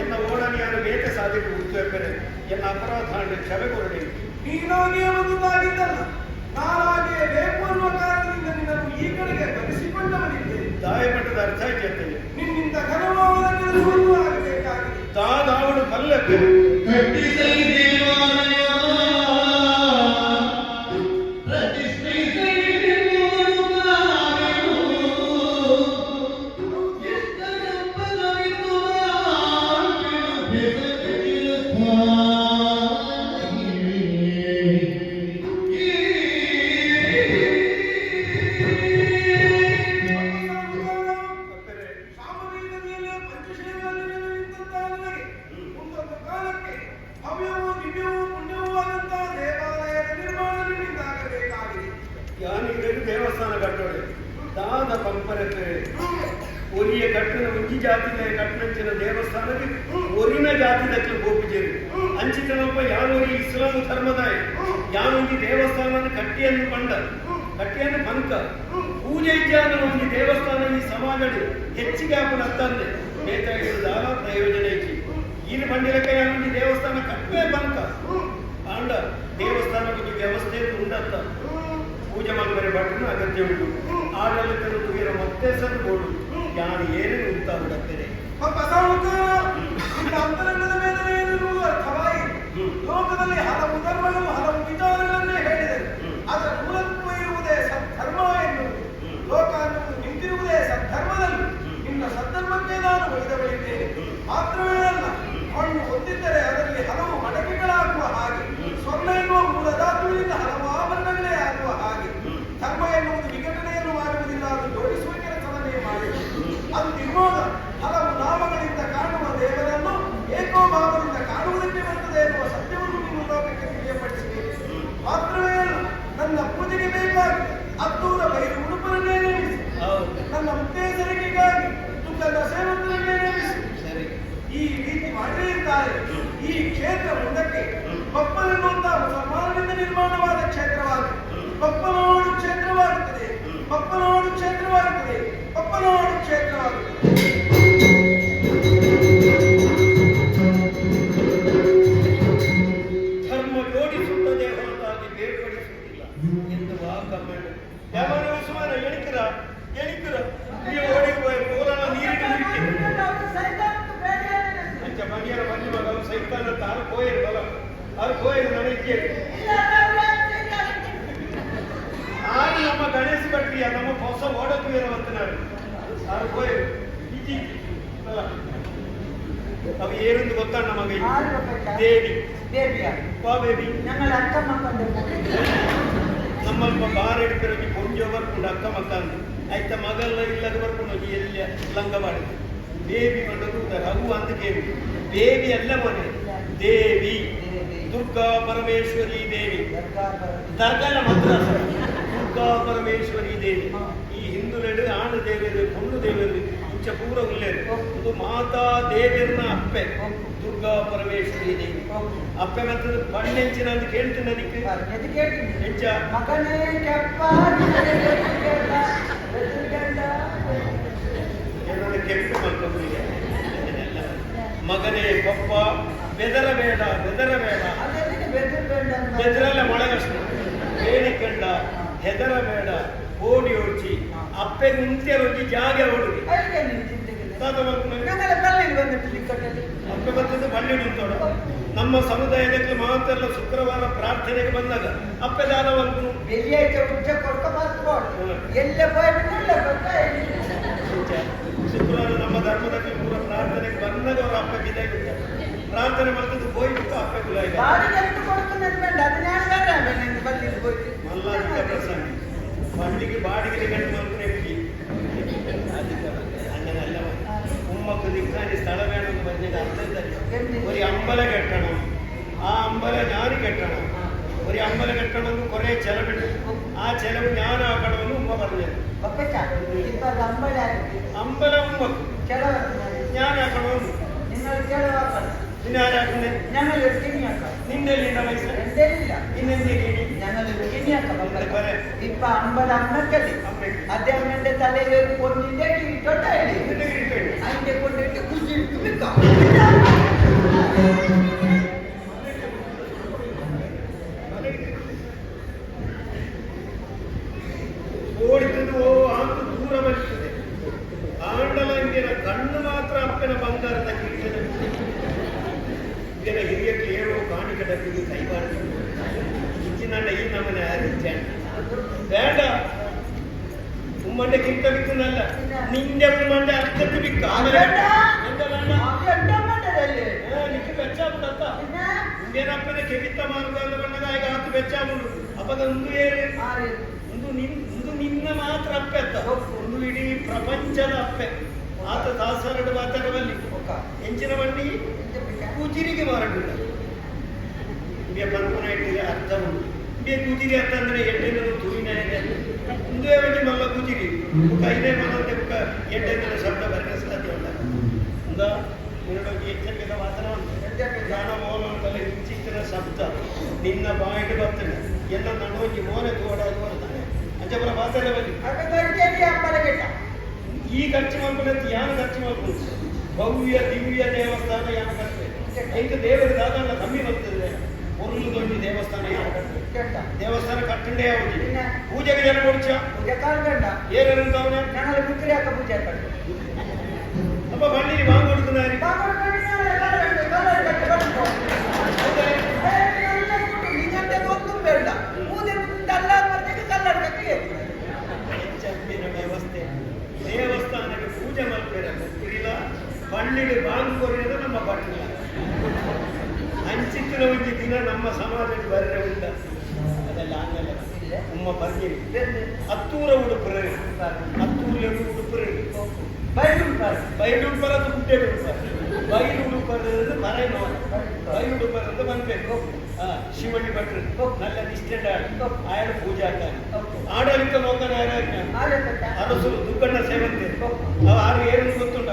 ಎನ್ನ ಓಡನಿ ಯಾರು ಬೇಕ ಸಾಧಿಟ್ಟು ಎನ್ನ ಅಪರಾಧ ಅಂಡ್ ಕ್ಷಮೆ ಕೊರಡೆ ನೀನಾಗಿಯೇ ಒಂದಾಗಿದ್ದಲ್ಲ ನಾನಾಗಿಯೇ ಬೇಕು ಅನ್ನುವ ಕಾರಣದಿಂದ ನಿನ್ನನ್ನು ಈ ಕಡೆಗೆ ಬರೆಸಿಕೊಂಡವನಿದ್ದೇನೆ ದಾಯಪಟ್ಟದ ಅರ್ಥ ಆಯ್ತಂತೆ ನಿನ್ನಿಂದ ಆಗಬೇಕಾಗಿದೆ ತಾದಾವಡು ಕಲ್ಲಕ್ಕೆ ದಿವ್ಯವೂ ಪುಣ್ಯವೂ ಆದಂತಹ ದೇವಾಲಯದ ನಿರ್ಮಾಣ ನಿಮ್ಮಿಂದಾಗಬೇಕಾಗಿದೆ ಯಾನಿಗೆ ದೇವಸ್ಥಾನ ಕಟ್ಟೋಡೆ ದಾದ ಪಂಪರಕ್ಕೆ ಒರಿಯ ಕಟ್ಟಿನ ಒಂಜಿ ಜಾತಿದ ಕಟ್ಟಿನಂಚಿನ ದೇವಸ್ಥಾನಕ್ಕೆ ಒರಿನ ಜಾತಿದಕ್ಕೆ ಗೋಪಿಜೇರಿ ಅಂಚಿತನಪ್ಪ ಯಾನೊರಿ ಇಸ್ಲಾಂ ಧರ್ಮದ ಯಾನೊಂದಿ ದೇವಸ್ಥಾನ ಕಟ್ಟಿಯನ್ನು ಬಂಡ ಕಟ್ಟಿಯನ್ನು ಪಂಕ. ಪೂಜೆ ಇಜ್ಜಾನ ಒಂದು ದೇವಸ್ಥಾನ ಈ ಸಮಾಜ ಹೆಚ್ಚಿಗೆ ಹಾಪನ ತಂದೆ ನೇತಾಗಿರು ದಾನ ಪ್ರಯೋಜನ ಇಚ್ಚಿ ಇಲ್ಲಿ ಬಂದಿರಕ್ಕೆ ಯಾನೊಂದಿ ದೇವಸ್ಥಾನ ಕಟ್ಟೇ ಬಂತ. ಅಂಡ ದೇವಸ್ಥಾನಕ್ಕೆ ವ್ಯವಸ್ಥೆ ಉಂಟಂತ ಪೂಜೆ ಮಾಡ್ತಾರೆ ಬಟ್ಟನ ಅಗತ್ಯ ಉಂಟು. ಆಡಳಿತರು ತುಗಿರ ಮತ್ತೆ ಸರ್ ಬೋಡು ಯಾರು ಏನೇನು ಉಂಟ ಉಡತ್ತೇನೆ. ಲೋಕದಲ್ಲಿ ಹಲವು ಧರ್ಮಗಳು ಹಲವು ವಿಚಾರಗಳನ್ನೇ ಹೇಳಿದರು ಹ್ಮ್. ಅದರ ಮೂಲತ್ವ ಇರುವುದೇ ಸದ್ಧರ್ಮ ಎನ್ನುವುದು. ಹ್ಮ್. ಲೋಕ ಅನ್ನುವುದು ನಿಂತಿರುವುದೇ ಸದ್ಧರ್ಮದಲ್ಲಿ. ಹ್ಮ್. ನಿನ್ನ ಸದ್ಧರ್ಮಕ್ಕೆ ನಾನು. ಮಾತ್ರವೇ ಮಣ್ಣು ಹೊಂದಿದ್ದರೆ ಅದರಲ್ಲಿ ಹಲವು ಮಡಕೆಗಳಾಗುವ ಹಾಗೆ. ಸ್ವರ್ಣ ಎನ್ನುವ ಮೂಲಧಾತುವಿನಿಂದ ಹಲವು ಆಭರಣಗಳೇ ಆಗುವ ಹಾಗೆ. ಧರ್ಮ ಎನ್ನುವುದು ವಿಘಟನೆಯನ್ನು ಮಾಡುವುದಿಲ್ಲ ಅದು ಜೋಡಿಸುವ ಕೆಲಸವನ್ನೇ ಮಾಡಿದೆ ಅಂತಿರುವಾಗ ಹಲವು ನಾಮಗಳಿಂದ ಕಾಣುವ ದೇವರನ್ನು ಏಕೋಭಾವದಿಂದ ಕಾಣುವುದಕ್ಕೆ ಬರುತ್ತದೆ ಎನ್ನುವ ಸತ್ಯವನ್ನು ನೀವು ಲೋಕಕ್ಕೆ ತಿಳಿಯಪಡಿಸಬೇಕು ಮಾತ್ರವೇ ಅಲ್ಲ ನನ್ನ ಪೂಜೆಗೆ ಬೇಕಾಗಿ ಹತ್ತೂರ ಬೈರು ಉಡುಪರನ್ನೇ ನನ್ನ ಉತ್ತೇಜನಕ್ಕೆ ನೇಮಿಸಿ ಸರಿ ಈ ರೀತಿ ಮಾಡಿರುತ್ತಾರೆ ಈ ಕ್ಷೇತ್ರ ಮುಂದಕ್ಕೆ ಹ್ಮ್. ಬಪ್ಪಲೆನ್ನುವಂತಹ ಮುಸಲ್ಮಾನರಿಂದ ನಿರ್ಮಾಣವಾದ ಕ್ಷೇತ್ರವಾಗಿದೆ ಹ್ಮ್. ಬಪ್ಪನಾಡು ಕ್ಷೇತ್ರವಾಗುತ್ತದೆ ಹ್ಮ್. ಬಪ್ಪನಾಡು ಕ್ಷೇತ್ರವಾಗುತ್ತದೆ ಬಪ್ಪನಾಡು ಕ್ಷೇತ್ರವಾಗುತ್ತದೆ அவர் கோயில் பலம் அவர் கோயில் நினைக்க ஆடி நம்ம கணேஷ் பற்றி நம்ம கொச ஓட போயிட வத்தினாரு அவர் கோயில் ಅವು ಏನೆಂದು ಗೊತ್ತಾ ನಮಗೆ ದೇವಿ ದೇವಿ ನಮ್ಮ ಅಕ್ಕ ನಮ್ಮಲ್ಪ ಬಾರ್ ಎಡ್ಕರಲ್ಲಿ ಕೊಂಜವರ್ಕೊಂಡು ಅಕ್ಕ ಮಕ್ಕಂದು ಆಯ್ತ ಮಗಲ್ಲ ಇಲ್ಲದ ಬರ್ಕೊಂಡು ಹೋಗಿ ಎಲ್ಲ ಲಂಗ ಮಾಡಿದ್ರು ಬೇಬಿ ಮಾಡೋದು ಅವು ಅಂದ ಕೇಳಿ ಬೇಬಿ ಎಲ್ಲ ಮನೆ ದೇವಿ. ದುರ್ಗಾ ಪರಮೇಶ್ವರಿ ದೇವಿ. ದರ್ಗಾನ ಮಾತ್ರ. ದುರ್ಗಾ ಪರಮೇಶ್ವರಿ ದೇವಿ. ಈ ಹಿಂದೂ ನಡುವೆ ಆಣು ದೇವಿಯರು ಪೊಣ್ಣು ದೇವಿಯರು ಮುಂಚೆ ಪೂರ ಉಲ್ಲೇರು ಇದು ಮಾತಾ ದೇವಿಯರ್ನ ಅಪ್ಪೆ. ದುರ್ಗಾ ಪರಮೇಶ್ವರಿ ದೇವಿ. ಅಪ್ಪೆ ಮತ್ತೆ ಬಣ್ಣೆಂಚಿನ ಅಂತ ಕೇಳ್ತೀನಿ ನನಗೆ ಹೆಂಚ ಮಗನೇ ಕೆಂಪು ಮಕ್ಕಳಿಗೆ ಮಗನೇ ಪಪ್ಪ. ಬೆದರಬೇಡ ಬೆದರಬೇಡ ಬೆದರಲ್ಲ ಮೊಳಗಷ್ಟು. ಹೆದರ ಹೆದರಬೇಡ ಓಡಿ ಓಡಿಸಿ ಅಪ್ಪೆ ಮುಂಚೆ ರೊಟ್ಟಿ ಜಾಗ ಓಡಿ ಅಪ್ಪೆ ಬರ್ತದೆ ಬಳ್ಳಿ ನಿಂತೋಡ. ನಮ್ಮ ಸಮುದಾಯದಲ್ಲಿ ಮಾತ್ರ ಶುಕ್ರವಾರ ಪ್ರಾರ್ಥನೆಗೆ ಬಂದಾಗ ಅಪ್ಪೆ ದಾನವನ್ನು ಬೆಲ್ಲಿಯಾಯ್ತು ಉಜ್ಜ ಕೊಡ್ಕ ಮಾತ್ಕೊಂಡು ಎಲ್ಲೇ ಬಾಯ್ಬಿಟ್ಟು ಶುಕ್ರವಾರ ನಮ್ಮ ಧರ್ಮದಲ್ಲಿ ಪೂರ ಪ್ರಾರ್ಥನೆಗೆ ಬಂದಾಗ ಅವರ ಅಪ್ಪ ಬಿದ್ದಾಗಿದ್ದಾರೆ. ಪ್ರಾರ್ಥನೆ ಮಾಡ್ತಿದ್ದು ಹೋಯ್ತು ಆಗ್ಬೇಕಿಲ್ಲ ಈಗ ಯಾರಿಗೆಷ್ಟು ಕೊಡ್ತುನ್ನದು ಬೇಡ ಅದು ನಾನು ಬೇಡ ನನಗೆ ಬಂದಿದ್ದು ಹೋಯ್ತು ಮಲ್ಲಾಜಿಕ ಪ್ರಸಂಗ ಪಂಡಿಗೆ ಬಾಡಿಗೆ ಗಂಟು ಮಾಡ್ಕೊಂಡು ಎಕ್ಕಿ അങ്ങനല്ല ഉമ്മക്ക് നിൽക്കാൻ സ്ഥലം വേണമെന്ന് പറഞ്ഞിട്ട് അർത്ഥം തന്നെ. ഒരു അമ്പലം കെട്ടണം. ആ അമ്പലം ഞാൻ കെട്ടണം. ഒരു അമ്പലം കെട്ടണമെന്ന് കുറെ ചെലവുണ്ട് ആ ചെലവ് ഞാനാക്കണമെന്ന് ഉമ്മ പറഞ്ഞത് അമ്പലം ഉമ്മ ഞാനാക്കണമെന്ന്. നിങ്ങൾ ചെലവാക്കണം. പിന്നെ ആരാക്കണ്ടേ ഞങ്ങൾ നിന്റെ കയ്യിലുണ്ടോ പൈസ എന്റെ ഇല്ല ഇന്നെന്തേ കേടി ഞങ്ങൾ ഇപ്പൊ അമ്പത് അമ്മക്കല്ലേ? അദ്ദേഹം എന്റെ തലയിൽ ഒരു പൊന്നിന്റെ കിട്ടോട്ടായി അതിന്റെ കൊണ്ടിട്ട് കുഞ്ഞിട്ട് നിൽക്കാം ಇಂದೇನಪ್ಪನ ಕೆವಿತ್ತ ಮಾರ್ಗದ ಬಣ್ಣದ ಈಗ ಆತು ಬೆಚ್ಚಾಗುಂಡು ಅಪ್ಪದ ಒಂದು ಏರೆ ಒಂದು ನಿನ್ ಒಂದು ನಿನ್ನ ಮಾತ್ರ ಅಪ್ಪೆ ಅತ್ತ. ಒಂದು ಇಡೀ ಪ್ರಪಂಚದ ಅಪ್ಪೆ. ಆತ ದಾಸರಡು ಮಾತಾಡಬಲ್ಲಿ ಎಂಚಿನ ಬಂಡಿ ಕುಜಿರಿಗೆ ಮಾರಡಿಲ್ಲ ಇಂಡಿಯ ಪರಪುನ ಅರ್ಥ ಉಂಟು. ಇಂಡಿಯ ಕುಜಿರಿ ಅರ್ಥ ಅಂದ್ರೆ ಎಡ್ಡೆನದು ತುರಿನ ಮುಂದೆ ಬಂಡಿ ಮಲ್ಲ ಕುಜಿರಿ ಇದೇ ಮನಂತೆ ಎಡ್ಡೆನ ಶಬ್ದ ಬರಕ ಶಬ್ದ ಎರಡೊಂದು ಎಚ್ಚರಿಕೆದ ವಾತಾವರಣ ನಾನು ಮೌನ ಅಂತಲೇ ಹಿಂಚಿಕ್ಕಿನ ಶಬ್ದ. ನಿನ್ನ ಬಾಯಿಗೆ ಬರ್ತದೆ ಎಲ್ಲ ನಡುವಾಗಿ ಮೌನಕ್ಕೆ ಓಡಾಡಿ ಬರ್ತಾನೆ ಅಂಜಪುರ ವಾತಾವರಣ ಬನ್ನಿ. ಈ ಖರ್ಚು ಮಾಡ್ಕೊಂಡಂತ ಯಾರು ಖರ್ಚು ಮಾಡ್ಕೊಂಡು ಭವ್ಯ ದಿವ್ಯ ದೇವಸ್ಥಾನ ಯಾರು ಕಟ್ಬೇಕು? ಹೆಂಗೆ ದೇವರ ದಾದಾನ ಕಮ್ಮಿ ಬರ್ತದೆ. ಒಂದು ದೊಡ್ಡ ದೇವಸ್ಥಾನ ಯಾರು ಕಟ್ಟ ದೇವಸ್ಥಾನ ಕಟ್ಟಂಡೇ ಅವ್ರಿಗೆ ಪೂಜೆಗೆ ಜನ ಕೊಡ್ಚ ಪೂಜೆ ಕಾಲ್ಕಂಡ ಏನೇನು ಅವನ ಕಣ್ಣಲ್ಲಿ ಪೂಜೆ ಹಾಕ அப்ப வண்டி வாங்க கொடுக்குறாரு ದೇವಸ್ಥಾನಕ್ಕೆ ಪೂಜೆ ಮಾಡ್ತಾರೆ? ಗೊತ್ತಿಲ್ಲ. ಬಳ್ಳಿಗೆ ಬಾಂಗ್ ಕೊರಿಯೋದು ನಮ್ಮ ಬಟ್ಟಿಲ್ಲ ಹಂಚಿತ್ತಿನ ದಿನ ನಮ್ಮ ಸಮಾಜಕ್ಕೆ ಬರಲೇ ಉಂಟ. ಅದೆಲ್ಲ ಆಗಲ್ಲ ನಮ್ಮ ಬರ್ಗಿ ಹತ್ತೂರ ಉಡುಪುರ. ಹತ್ತೂರಲ್ಲಿ ಉಡುಪುರ. பயிலுடுப்பார் பயிலுடுப்பார் அது முட்டே உடுப்பார் பயிலுடுப்பார் மறைவோம் பயிலுடுப்பார் வந்து மண்பேக்கு ಶಿವಣ್ಣ ಭಟ್ರು. ನಲ್ಲ ನಿಷ್ಠೆಂಡ ಆಯನ ಪೂಜೆ ಆಗ್ತಾನೆ ಆಡಳಿತ ಲೋಕನ ಅರಸು ದುಕ್ಕಣ್ಣ ಸೇವಂತೆ. ಅವ ಆರು ಏನು ಗೊತ್ತುಂಟ?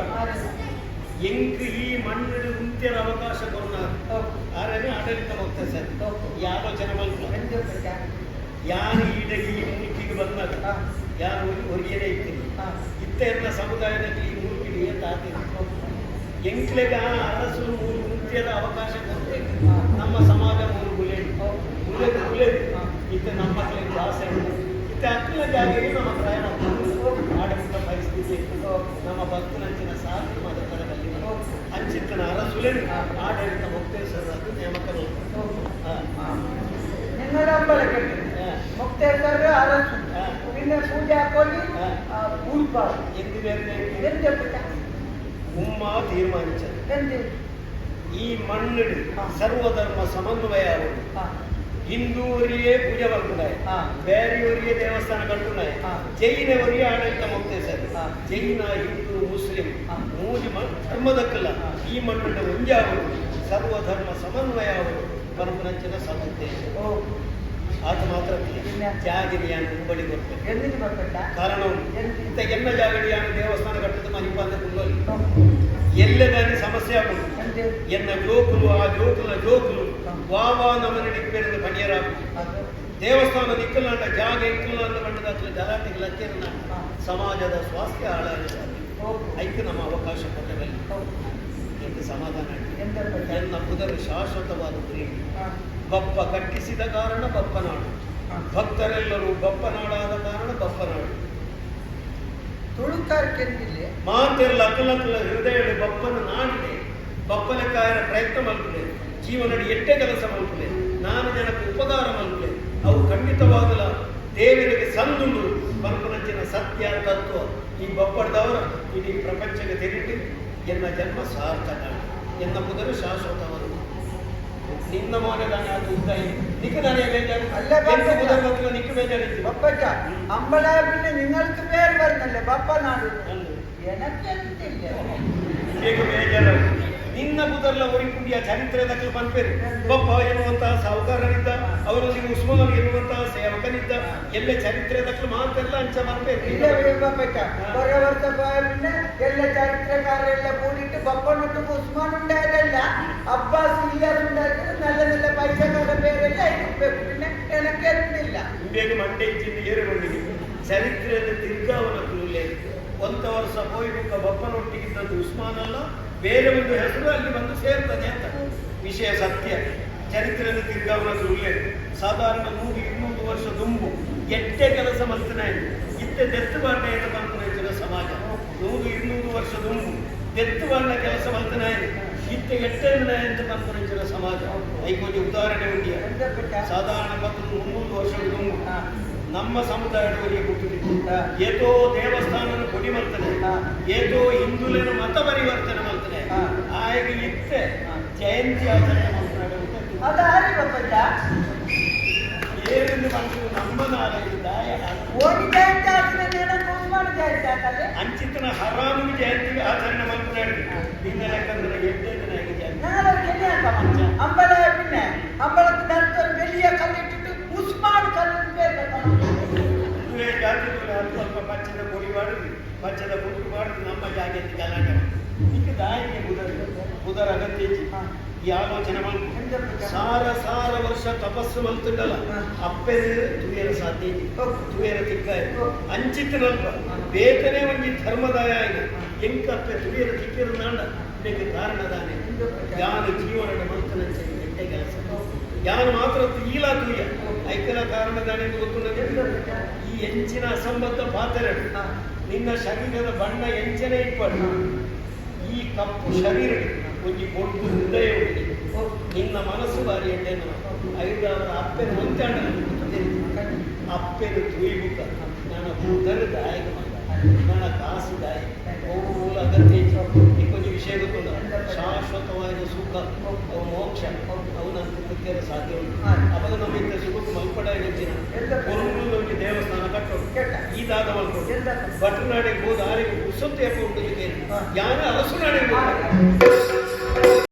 ಎಂಕು ಈ ಮಣ್ಣಿನ ಉಂತಿಯರ ಅವಕಾಶ ಕೊರೋನಾರು ಆರನೇ ಆಡಳಿತ ಹೋಗ್ತಾರೆ ಸರ್. ಯಾವ ಜನ ಯಾರು ಈಡಗಿ ಈ ಮುನಿಕಿಗೆ ಬಂದಾಗ? ಯಾರು ಹೊರಗೆನೆ ಇರ್ತೀನಿ ಉತ್ತೇರ್ನ ಸಮುದಾಯದಲ್ಲಿ ಮೂರ್ತಿ ತಾತಿ? ಎಂಕ್ಲೆಗ ಅರಸು ಮೂರು ಮುಕ್ತಿಯದ ಅವಕಾಶ ಕೊಟ್ಟೆ ನಮ್ಮ ಸಮಾಜ ಮೂರು ಗುಲೆ ಗುಲೆ ಬುಲೆಟ್ ಇತ್ತೆ ನಮ್ಮ ಮಕ್ಕಳಿಗೆ ಕ್ಲಾಸ್ ಇತ್ತೆ ಅಕ್ಕಲ ಜಾಗೆಗೆ ನಮ್ಮ ಪ್ರಯಾಣ ಆಡಳಿತ ಪರಿಸ್ಥಿತಿ. ನಮ್ಮ ಭಕ್ತನಂಚಿನ ಸಾಧು ಮದಕರದಲ್ಲಿ ಅಂಚಿತ್ತನ ಅರಸುಲೆ ಆಡಳಿತ ಮುಕ್ತೇಶ್ವರ ನೇಮಕರು ನಿನ್ನ ಬೆಳಗ್ಗೆ ಮುಕ್ತೇಶ್ವರ ಅರಸು. ಎಣ್ಣೆ ಪೂಜೆ ಹಾಕೊಳ್ಳಿ ಕೂಡ್ಬಾರ್ದು ಎಂದಿದೆ ಎಂದೆ ಉಮ್ಮ ತೀರ್ಮಾನಿಸ ಈ ಮಣ್ಣಿಡು ಸರ್ವಧರ್ಮ ಸಮನ್ವಯ ಹಿಂದೂವರಿಗೆ ಪೂಜೆ ಮಾಡ್ಕೊಂಡಾಯ ಬೇರೆಯವರಿಗೆ ದೇವಸ್ಥಾನ ಕಟ್ಕೊಂಡಾಯ ಜೈನವರಿಗೆ ಆಡಳಿತ ಹೋಗ್ತೇವೆ ಸರ್ ಜೈನ ಹಿಂದೂ ಮುಸ್ಲಿಂ ಮೂರು ಧರ್ಮದಕ್ಕಲ್ಲ. ಈ ಮಣ್ಣಿನ ಒಂದೇ ಸರ್ವಧರ್ಮ ಸಮನ್ವಯ ಅವರು ಪರಮರಂಚನ ಸಾಧುತ್ತೆ ಆತ ಮಾತ್ರ ತ್ಯಾಗಿರಿಯಾನು ಕುಂಬಳಿ ಬರ್ತದೆ. ಕಾರಣ ಬರ್ತದ ಕಾರಣವು ಇಂಥ ಎನ್ನ ಜಾಗಡಿಯಾನು ದೇವಸ್ಥಾನ ಕಟ್ಟದ ಮನೆ ಬಂದ ಎಲ್ಲೆ ದಾನಿ ಸಮಸ್ಯೆ ಆಗುತ್ತೆ ಎನ್ನ ಜೋಕುಲು ಆ ಜೋಕುಲ ಜೋಕುಲು ವಾವಾ ನಮ್ಮ ನಿಪ್ಪೇರದ ಬಣಿಯರಾಗುದು ದೇವಸ್ಥಾನ ನಿಕ್ಕಲಾಂಡ ಜಾಗ ಇಕ್ಕಲಾಂಡ ಬಂಡದ ಜಲಾಟಿ ಲಕ್ಷ್ಯನ ಸಮಾಜದ ಸ್ವಾಸ್ಥ್ಯ ಹಾಳಾಗಿದೆ ಐಕ್ಯ ನಮ್ಮ ಅವಕಾಶ ಕೊಟ್ಟದಲ್ಲಿ ಎಂದು ಸಮಾಧಾನ ಎಂದ ಶಾಶ್ವತವಾದ ಪ್ರೇಮ ಬಪ್ಪ ಕಟ್ಟಿಸಿದ ಕಾರಣ ಬಪ್ಪನಾಡು. ಭಕ್ತರೆಲ್ಲರೂ ಬಪ್ಪನಾಡಾದ ಕಾರಣ ಬಪ್ಪನಾಡು. ತುಳುಕಾರಕ್ಕೆ ಮಾತೆಲ್ಲ ಅಕಲಕಲ ಹೃದಯ ಬಪ್ಪನ ನಾಡಿದೆ. ಬಪ್ಪನ ಕಾಯನ ಪ್ರಯತ್ನ ಮಲ್ಪಿದೆ. ಜೀವನಡಿ ಎಟ್ಟೆ ಕೆಲಸ ಮಲ್ಪಿದೆ. ನಾನು ಜನಕ್ಕೆ ಉಪಕಾರ ಮಲ್ಪಿದೆ. ಅವು ಖಂಡಿತವಾಗಲ ದೇವರಿಗೆ ಸಂದುಂಡು. ಬಪ್ಪನಂಚಿನ ಸತ್ಯ ತತ್ವ ಈ ಬಪ್ಪಡದವರ ಇಡೀ ಪ್ರಪಂಚಕ್ಕೆ ತೆರಿಟಿ ಎನ್ನ ಜನ್ಮ ಸಾರ್ಥಕ. ಎನ್ನ ಮುದರು ಶಾಶ್ವತವರು ನಿನ್ನ ಮೋನದಾನೆ ಅದು ಉದ್ದಾಯ ನಿಕ್ಕದಾನೆ ಬೇಜಾರು ಅಲ್ಲ ಬಾಬಾ. ಎನ್ನ ಪುದರ್ ಮಕ್ಕಳು ನಿಕ್ಕ ಬೇಜಾರಿತ್ತು ബപ്പച്ച അമ്പല പിന്നെ നിങ്ങൾക്ക് പേര് വരുന്നല്ലേ ബപ്പ നാട് ಅಂದು. എനക്ക് എന്തില്ല ಬೇಗ ಬೇಜಾರು ನಿನ್ನ ಬುದರ್ಲ ಒರಿಕುಂಡಿಯ ಚರಿತ್ರೆದಕ್ಕೆ ಪಂಪೇರು ಬಪ್ಪ ಎನ್ನುವಂತಹ ಸಾಹುಕಾರನಿದ್ದ ಅವರೊಂದಿಗೆ ಉಸ್ಮಾನ್ ಎನ್ನುವಂತಹ ಸೇವಕನಿದ್ದ ಎಲ್ಲ ಚರಿತ್ರೆದಕ್ಕೆ ಮಾತೆಲ್ಲ ಅಂಚ ಪಂಪೇರು ഇല്ല ബപ്പച്ച കുറെ വർഷം പോയ പിന്നെ എല്ലാ ചരിത്രക്കാരെല്ലാം കൂടിയിട്ട് ബപ്പനൊട്ട് ഉസ്മാൻ ഉണ്ടായതല്ല അബ്ബാസ് ഇല്ലാതെ ഉണ്ടാക്കിയത് നല്ല നല്ല പൈസക്കാരുടെ പേരെല്ലാം ഇട്ടിട്ട് പിന്നെ എനക്ക് എന്തില്ല ಬೇಗ ಮಂಡೆ ಇಚ್ಚಿಂದ ಏರುಗೊಂಡಿಗೆ ಚರಿತ್ರೆಯಲ್ಲಿ ತಿರ್ಗಾವನಕ್ಕೂ ಒಂದ ವರ್ಷ ಹೋಯ್ಬೇಕ ಬಪ್ಪನೊಟ್ಟಿಗಿದ್ದದ್ದು ಉಸ್ಮಾನ್ ಅಲ್ಲ ಬೇರೆ ಒಂದು ಹೆಸರು ಅಲ್ಲಿ ಬಂದು ಸೇರ್ತದೆ ಅಂತ. ವಿಷಯ ಸತ್ಯ. ಚರಿತ್ರೆಯಲ್ಲಿ ತಿರುಗಾವರ ಉಲ್ಲೇಖ ಸಾಧಾರಣ ನೂರು, ಇನ್ನೂರು ವರ್ಷ ದುಂಬು. ಎಟ್ಟೆ ಕೆಲಸ ಮಸ್ತನೇ ಇತ್ತೆ ದೆತ್ತು ಬಾಂಡ ಏನು ಬಂದ ಸಮಾಜ. ನೂರು, ಇನ್ನೂರು ವರ್ಷ ದುಂಬು. ದೆತ್ತು ಬಾಂಡ ಕೆಲಸ ಮಸ್ತನೇ ಇತ್ತೆ ಎಟ್ಟೆ ಅಂತ ಬಂದ ಸಮಾಜ. ಐಕೋಜಿ ಉದಾಹರಣೆ ಉಂಡಿಯ ಸಾಧಾರಣ ಮತ್ತು ಮುನ್ನೂರು ವರ್ಷ ದುಂಬು. ನಮ್ಮ ಸಮುದಾಯದವರಿಗೆ ಕೊಟ್ಟಿದ್ದ ಏತೋ ದೇವಸ್ಥಾನ ಕೊಡಿ ಬರ್ತದೆ ಏತೋ ಹಿಂದುಳಿನ ಮತ ಪರಿವರ್ತನೆ ಮಹಾದೇವಿಲಿಕ್ಕೆ ಜಯಂತಿ ಆಚರಣೆ ಮಾತನಾಡುವಂಥದ್ದು ಅದು ಯಾರಿ ಗೊತ್ತಲ್ಲ ಏನೆಂದು ಮಾಡಿದ್ರು ನಮ್ಮ ನಾಳೆಯಿಂದ ಓಡಿ ಜಯಂತಿ ಆಚರಣೆ ಕುಮಾರ ಜಯಂತಿ ಆಗಲ್ಲ ಅಂಚಿತನ ಹರಾಮಿಗೆ ಜಯಂತಿ ಆಚರಣೆ ಮಾತನಾಡಿ ನಿನ್ನ ಲೆಕ್ಕಂದ್ರೆ ಎಂಟೇ ದಿನ ಆಗಿದೆ ನಾಲ್ಕು ಎಣ್ಣೆ ಹಾಕ ಮಂಚ ಅಂಬಲ ಬಿಣ್ಣೆ ಅಂಬಲದ ನಂತರ ಬೆಳಿಯ ಕಲ್ಲಿಟ್ಟಿಟ್ಟು ಉಸ್ಮಾನ್ ಕಲ್ಲು ಬೇರೆ ಜಾತಿ ಸ್ವಲ್ಪ ಪಚ್ಚದ ಪುಡಿ ಮಾಡುದು ಪಚ್ಚದ ಪುಟ್ಟು ಮಾಡುದು ನಮ್ಮ ಜಾಗಕ್ಕೆ ಕಲಾಟ ದಾಯಿಗೆ ಮುಗಿದ್ರೆ ಉದರ ಅಗತ್ಯ ಈ ಆಲೋಚನೆ ಸಾರ ಸಾರ ವರ್ಷ ತಪಸ್ಸು ಬಂತಲ್ಲ ಅಪ್ಪೆ ದುಯರ ಸಾಧ್ಯ ತುಯರ ತಿಕ್ಕ ಅಂಚಿತನಲ್ಪ ಬೇಕನೆ ಒಂದು ಧರ್ಮದಾಯ ಆಗಿ. ಎಂಕ ಅಪ್ಪ ತುಯರ ತಿಕ್ಕಿರ ಕಾರಣ ಇದಕ್ಕೆ ಕಾರಣದಾನೆ ಯಾರು ಜೀವನದ ಮಂತ್ರ ಯಾರು ಮಾತ್ರ ಈಲ ತುಯ. ಐಕಲ ಕಾರಣದಾನೆ ಎಂದು ಗೊತ್ತಿಲ್ಲ ಈ ಹೆಂಚಿನ ಅಸಂಬದ್ಧ ಪಾತ್ರ ನಿನ್ನ ಶರೀರದ ಬಣ್ಣ ಎಂಚನೆ ಇಟ್ಕೊಂಡು ಈ ಕಪ್ಪು ಶರೀರ ಒಂಜಿ ಬೊಡ್ಡು ಹೃದಯ ಉಂಟು ನಿನ್ನ ಮನಸ್ಸು ಬಾರಿ ಎಡ್ಡೆನ ಐದು ಅವರ ಅಪ್ಪೆನ ಮುಂಚಾಣ ಅಪ್ಪೆನ ತೂಯಿಬುಕ್ಕ ನನ್ನ ಭೂತನ ದಾಯಕ ನನ್ನ ಕಾಸು ದಾಯಕ ಅವು ಅಗತ್ಯ ಕೊಂಚ ವಿಷಯ ಗೊತ್ತಲ್ಲ ಶಾಶ್ವತವಾದ ಸುಖ. ಅವು ಮೋಕ್ಷ. ಅವು ನನ್ನ ಕುಟುಂಬಕ್ಕೆ ಸಾಧ್ಯ ಉಂಟು. ಅವಾಗ ನಮ್ಮ ಇಂತ ಸುಖಕ್ಕೆ ಮಲ್ಪಡ ಹೆಚ್ಚಿನ ಒಂದು ನಮಗೆ ದೇವಸ್ಥಾನ ಕಟ್ಟೋದು ಇದಾದ ಮಲ್ಕೊಂಡು. ಭಟ್ರು ನಾಡಿಗೆ ಹೋದ ಆರಿಗೆ ಉಸುತ್ತೆ ಉಂಟು ಯಾರು ಅರಸು ನಾಡಿಗೆ